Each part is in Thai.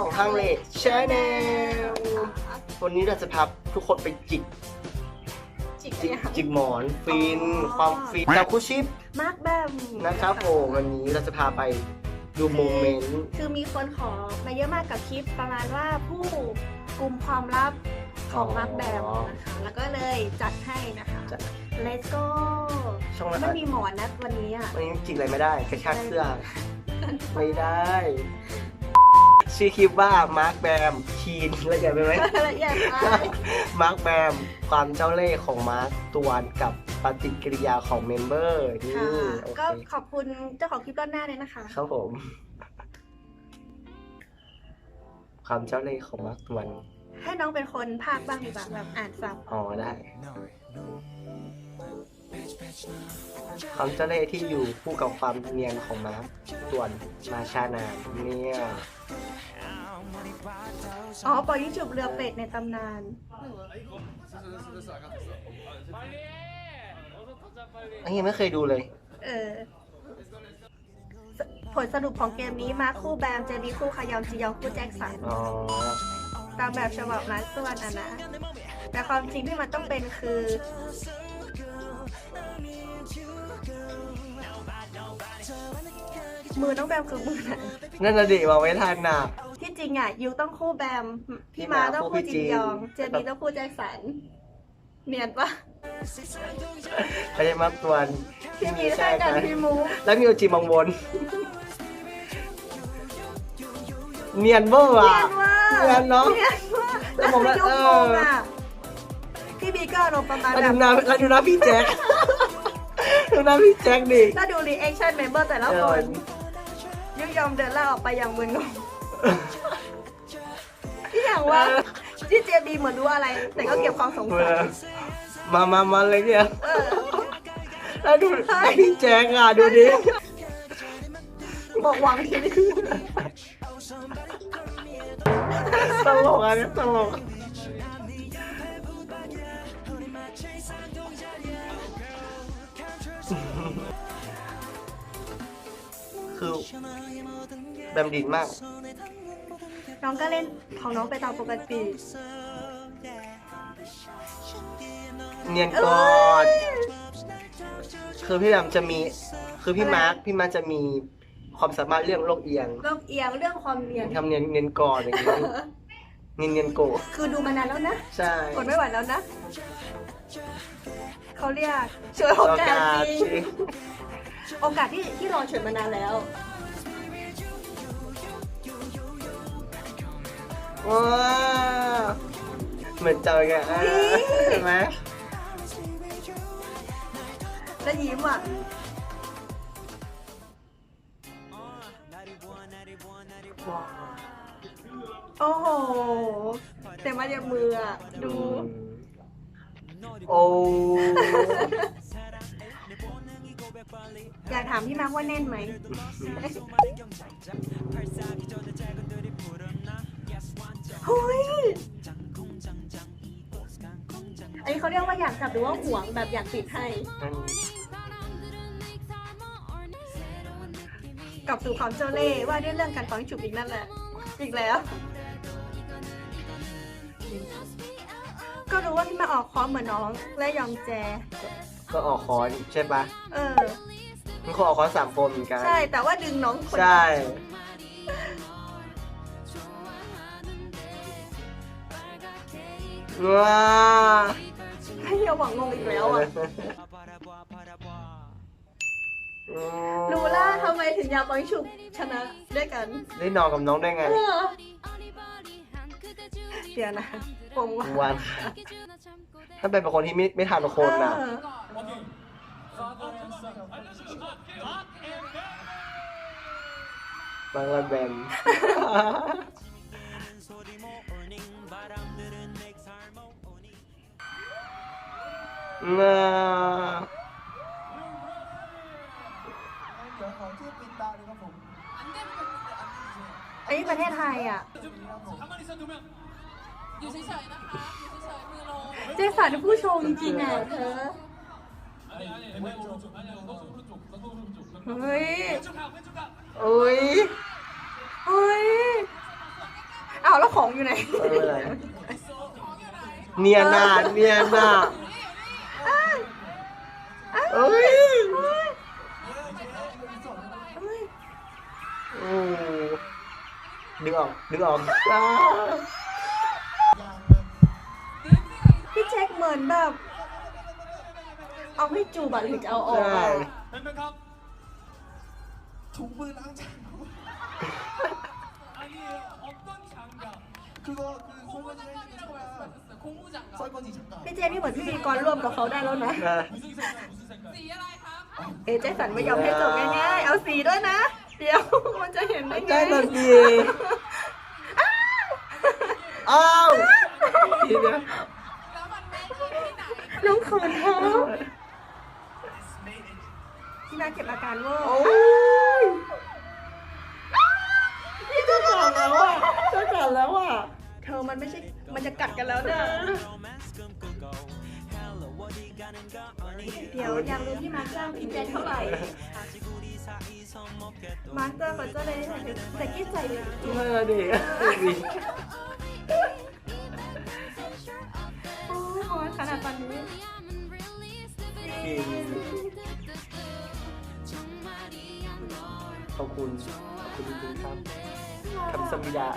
ของทางเลดชแนลวันนี้เราจะพาทุกคนไปจิกจิกจิกเนี่ยจิกหมอนฟินอ๋อความฟินกับคู่ชิปมาร์กแบมนะครับผมวันนี้เราจะพาไปดูโมเมนต์คือมีคนขอมาเยอะมากกับคลิปประมาณว่าผู้กลุ่มความลับของมาร์กแบมนะคะแล้วก็เลยจัดให้นะคะจะ Let's go ช่องละไม่มีหมอนนะวันนี้อะวันนี้จิกอะไรไม่ได้กระชากเสื้อไม่ได้ ชื่อคลิปว่ามาร์คแบมคีนละเอียดไปไหม ละเอียดไปมาร์คแบมความเจ้าเล่ห์ของมาร์คตวนกับปฏิกิริยาของเมมเบอร์นี่ค่ะโอก็เคขอบคุณเจ้าของคลิปด้านหน้าเลยนะคะ ครับผม ความเจ้าเล่ห์ของมาร์คตวนให้น้องเป็นคนภาคบ้างดีกว่าแบบอ่านซับอ๋อได้ ความเจ้าเล่ห์ที่อยู่คู่กับความเนียนของมาร์คตวนมาชานานเนี่ย อ๋อปล่อยยิงจุบเรือเป็ดในตำนาน อันนี้ไม่เคยดูเลย เออสผลสรุปของเกมนี้มาคู่แบม เจมีคู่ขยำจียองคู่แจ็คสัน อ๋อ ตามแบบฉบับมาส่วนอะนะ แต่ความจริงที่มันต้องเป็นคือ มือน้องแบมคือมือไหน นั่นน่ะดิมาไว้ทันน่ะ ที่จริงอะยูต้องคู่แบม พี่มาพี่มาต้องคู่คู่พี่จินยองจีนเจมีต้องคู่แจ็คสันเนียนปะไม่ใช่มาร์คตวนพี่มีแทรใช่กกันนะพี่มูแล้วมีโอจิมังวนเนียนเบอร์เนีอะยนมากเนียนเนอะเนียนมากแล้แล้ววผมคือยุคเออโมงอะพี่บีก็อารมณ์ประมาณแล้วแบดูบหน้าแล้วดูหน้าพี่แจ็คดูหน้าพี่แจ็คดิถ้าดูรีแอคชั่นเมมเบอร์แต่ละคนยุยอมเดินล่าออกไปอย่างมึนงง ที่อย่างว่าที่เจบีเหมือนรู้อะไร แต่ก็เก็บความสงเอสัยอมามามาเลยเนี่ยเออแล้วดูพี่แจ็คอะดูดิบอกหวังทีนี้ตลกอะเนี่ยตลกคือแบมดินมาก น้องก็เล่นของน้องไปตามปกติเนียนกอด คือพี่แบมจะมี คือพี่มาร์ค พี่มาร์คจะมีความสามารถเรื่องโลกเอียงเรื่องเอียงเรื่องความเนียน ทำเนียนเนียนกอดอย่างนี้ เนียนเนียนโกะคือดูมานานแล้วนะใช่กดไม่ไหวแล้วนะ เขาเรียกช่วยโอกาสจริงจริง โอกาสที่ที่รอเฉยมานานแล้ว ว้าวเหมือนเจอไงอะเห็นไหมแล้วยิ้มอะโอ้โหแต่มาจากมืออะ ดู โอ้อยากถามพี่มาร์คว่าแน่นไหม เฮ้ยอันนี้เขาเรียกว่าอยากจับหรือว่าห่วงแบบอยากปิดให้นั่นกลับสู่ความเจ้าเล่ห์ว่าด้วยเรื่องการฟังฉุบอีกนั่นแหละ อีกแล้ว ก็รู้ว่าพี่มาออกคอร์สเหมือนน้อง และยองแจ ก็ออกคอนใช่ปะเออ มันก็ออกคอนสามคนเหมือนกัน ใช่ แต่ว่าดึงน้องคน ใช่ ว้าให้เฮียหวังงงอีกแล้วอะรู้ล่าทำไมถึงอยากฟังฉุบชนะด้วยกัน ได้นอนกับน้องได้ไง เออเดี๋ยวนะปมว่าวันค่ะถ้าเป็นคนที่ไม่ไม่ทานคนน่ะเออบางละแบม น่าอันนี้ประเทศไทยอะ อยู่เฉยๆนะคะ อยู่เฉยๆมือลงเจสันผู้ชมจริงๆอะเธอ เฮ้ยอุ้ยเฮ้ยเอาแล้วของอยู่ไหนเอออะไรเนียนหน้าเนียนหน้า เอ้ยโอ้ดึงออกดึงออกอ้า พี่แจ็คเหมือนแบบ เอาให้จูบอะหรือจะเอาออก ใช่ อะ เห็นไหมครับถุงมือล้างจาน 아니 어떤 장갑? 그거 그 설거지 해주는 고무장갑이라고 거야 말씀하셨어요. 고무장갑. 설거지 잠깐 พี่เจนี่เหมือนพิธีกรร่วมกับเขาได้แล้วนะ อ่ะ 무슨 색깔 무슨 색깔 สีอะไรครับเอะเจสันไม่ยอมให้จบง่ายๆ เอาสีด้วยนะ เดี๋ยวมันจะเห็นได้ไงใช่ทันทีอ้าวทีเนี้ยแล้วมันไม่ที่ที่ไหนน้องเขินเท้าพี่นาเก็บอาการเวอร์โอ้ยนี่จะกัดแล้วอะจะกัดแล้วอะ เธอมันไม่ใช่ มันจะกัดกันแล้วเนี่ย เดี๋ยวอยากรู้พี่มาร์คจ้างพี่แจ็คเท่าไหร่ มาร์คจ้างก็จะได้แต่กี้ใจเลยนั่ละดิโอ้ยโอ้ยขนาดตอนนี้ขอบคุณ ขอบคุณจริงๆครับคำสมิดา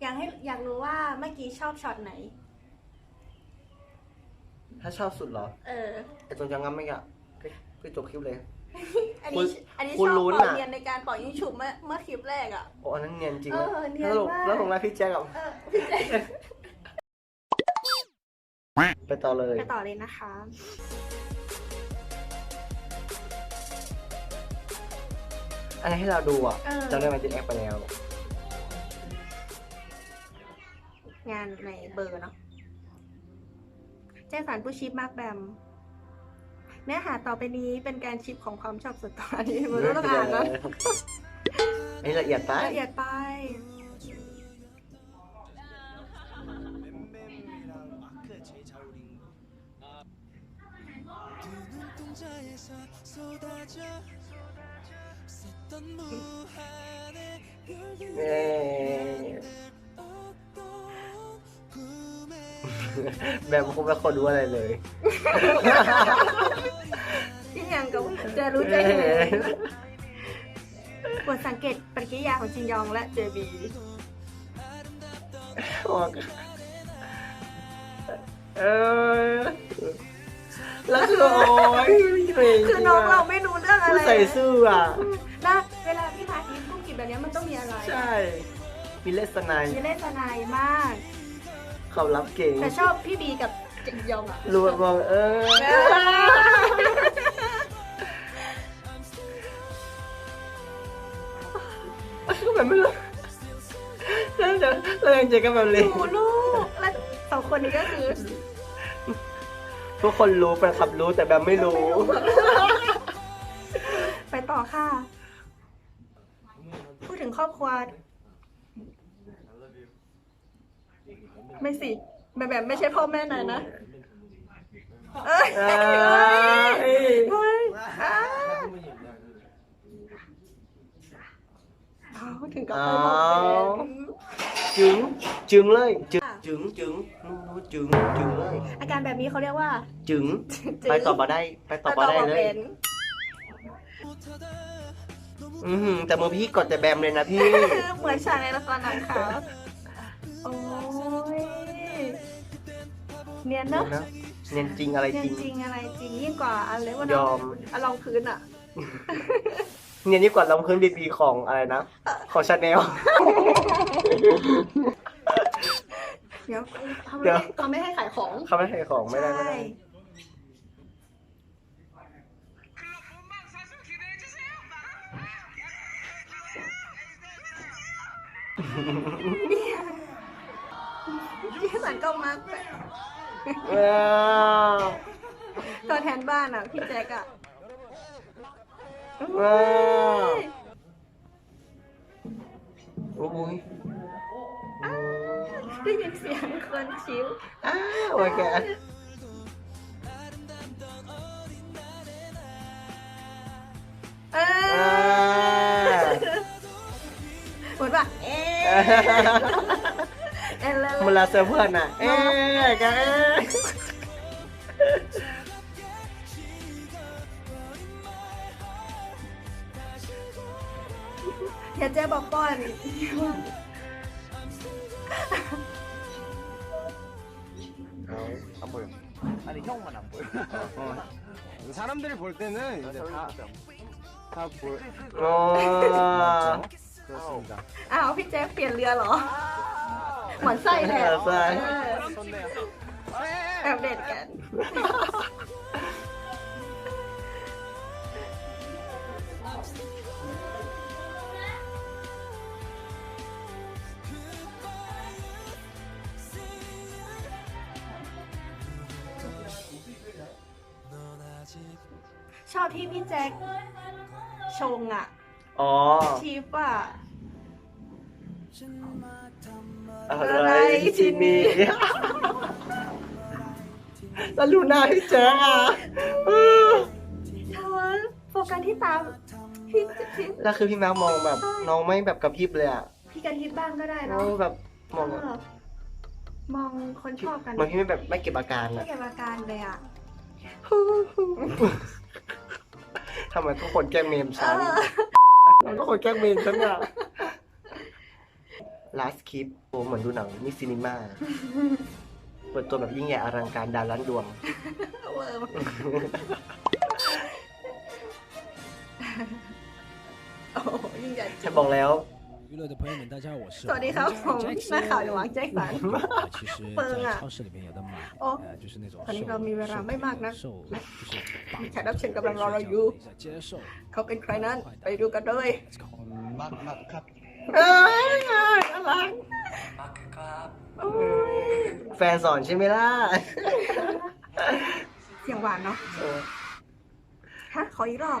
อยากให้อยากรู้ว่าเมื่อกี้ชอบช็อตไหน ถ้าชอบสุดเหรอเออ ไอ้ตรงจังงั้มไม่อะก็จบคลิปเลย อันคุนี้ณอันนี้คุชณอบลุ้นเป่าอะเนียนในการเป่ายิงฉุบเมื่อเมื่อคลิปแรกอะ โอ้อันนั้นเนียนจริงเออเนียนแล้วมาก แล้วของเราพี่แจ๊คกับเออพี่แจ็คไปต่อเลย ไปต่อเลยนะคะ อันนี้ให้เราดูอะเออ จำได้ไหมติดแอปไปแล้ว งานในเบอร์เนาะแจ้งสารผู้ชิปมากแบมเนื้อหาต่อไปนี้เป็นการชิปของความชอบส่วนตัวอันนี้มันต้องอ่านนะอันนี้ละเอียดไปละเอียดไปเแบบคงไม่คนรู้อะไรเลยที่ยังกับจะรู้ใจเห็นบทสังเกตปฏิกิริยาของจินยองและเจบีเออแล้วคือโอ้ยเพลงคือน้องเราไม่รู้เรื่องอะไรผู้ใส่ซื่ออะแล้วเวลาพี่พาทีกุ้งกินแบบนี้มันต้องมีอะไร ใช่ มีเลสไนายมีเล่นสนายมาก เขารับเก่งแต่ชอบพี่บีกับจินยองอะรู้มองเออ ก็แบบไม่รู้แล้วเดี๋ยวเรายังเจอกันแบบเลยดูลูกและสองคนนี้ก็คือทุกคนรู้แฟนคลับรู้แต่แบบไม่รู้ ไปต่อค่ะ พูดถึงครอบครัว ไม่สิแบบแบบไม่ใช่พ่อแม่นายนะเอ้ยเอ้ยเอ้ยเฮ้ยอ้าเอาถึงกับไปบอกแฟนจึงจึงเลยจึงจึงจึงนู้จึงจึงเลยอาการแบบนี้เขาเรียกว่าจึงจึงไปต่อมาได้ไปต่อมาได้เลยเป็นอือหือแต่มือพี่กดแต่แบมเลยนะพี่ เหมือนฉากในละครหนังขาว เนียนเนอะเนียนจริงอะไรเนียจนริง จริงอะไรจริงยิ่งกว่าอะไรว่ายอมอะลองพื้นอะ เนียนยิ่งกว่าลำพื้นบีๆของอะไรนะ ของชาแนล เดี๋ยวเขาเดี๋ไม่ยว ให้เขาไม่ให้ขายของเขาไม่ให้ของไม่ได้ไม่ใช่ได้ที่สันก็มากแบบ ว้าวตัวแทนบ้านอะ พี่แจ๊กอะว้าวโอ้ยได้ยินเสียงคนชิวอ้าวโอเค เออ่าอเอ็นเลยเวลาเจอเพื่อนอะเอ๊ะกันเอ๊ะ อย่าเจ๊บอกป้อน 안 보여. 아니 형만 안 보여. 사람들이 볼 때는 이제 다, 다 보여. อ๋อ 그렇습니다. อ้าวพี่แจ๊คเปลี่ยนเรือเหรอ หมอนไส้เลย หมอนไส้ เออ 좋네요. แอบเด็ดกัน ชอบที่พี่แจ็คชงอะอ๋อ ชีฟอะ อะไรที่นี่ แล้วลูหน้าพี่แจ๊คอะเออเธอโฟกัสที่ตามพี่พี่แล้วคือพี่มาร์คมองแบบ น้องไม่แบบกระพริบเลยอะพี่กันทิพย์บ้างก็ได้น้อเนาะงแบบมองเออมองคนชอบกันมันพี่ไม่แบบไม่เก็บอาการไม่อะ เก็บอาการเลยอะ ทำไมทุกคนแกล้งเมมเอฉันอมันก็คนแกล้งเมมฉันอะ last clip โอ้เหมือนดูหนังมิสซินิมาเปิดตัวแบบยิ่งใหญ่อลังการดาวล้านดวง เวอร์มากโอ้โหยิ่งใหญ่จริฉันงบอกแล้ว 娱乐的朋友们，大家好，我是。สวัสดีครับผมนักข่าวหลวงแจ็คสัน其实在超市里面有的买，呃，就是那种ตอนนี้เรามีเวลาไม่มากนะแขกรับเชิญกำลังรอเราอยู่เขาเป็นใครนั้นไปดูกันเลยแฟนสอนใช่ไหมล่ะเสียงหวานเนาะฮะขออีกรอบ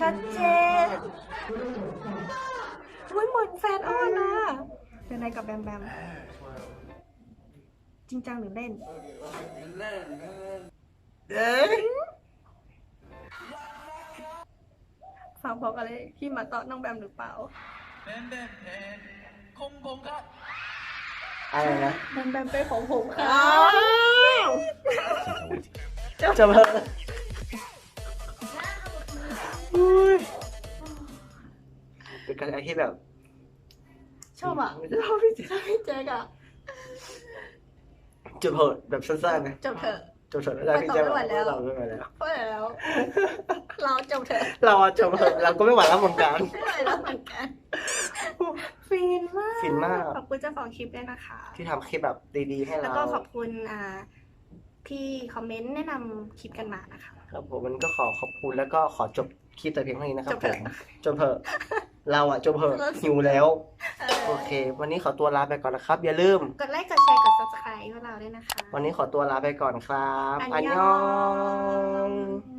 ชัดเจนอุ้ยเหมือนแฟนอ้อนนะเป็นไรกับแบมแบม จริงจังหรือเล่น เด้ฝากบอกอะไรพี่มาตอน้องแบมหรือเปล่า แบมแบมแบมคงผมครับอะไรนะแบมแบมเป็นของผมครับจะแล้ว เป็นการที่แบบชอบอะชอบพี่เจ๊ชอบพี่แจ๊กอะจะเพิ่มแบบสั้นๆนะจบเถอะจบเถอะแล้วพี่เจ๊ไม่ไหวแล้วเราไม่ไหวแล้วเพราะแล้ว เราจบเถอะเราอะจบเถอะเราก็ไม่ไหวแล้วเหมือนกันไม่ไหวแล้วเหมือนกันฟินมากฟินมากขอบคุณเจ้าของคลิปด้วยนะคะ ที่ทำคลิปแบบดีๆให้แล้วเราก็ขอบคุณอ่าพี่คอมเมนต์แนะนำคลิปกันมานะคะครับผมมันก็ขอขอบคุณแล้วก็ขอจบ คลิปแต่เพียงเท่านี้นะครับจบผเถอะมจบเถอะเราอะจบเถอะหิวแล้ว โอเค วันนี้ขอตัวลาไปก่อนนะครับ อย่าลืม กดไลค์ กดแชร์ กด subscribe พวกเราด้วยนะคะ วันนี้ขอตัวลาไปก่อนครับ อันอันยยอองง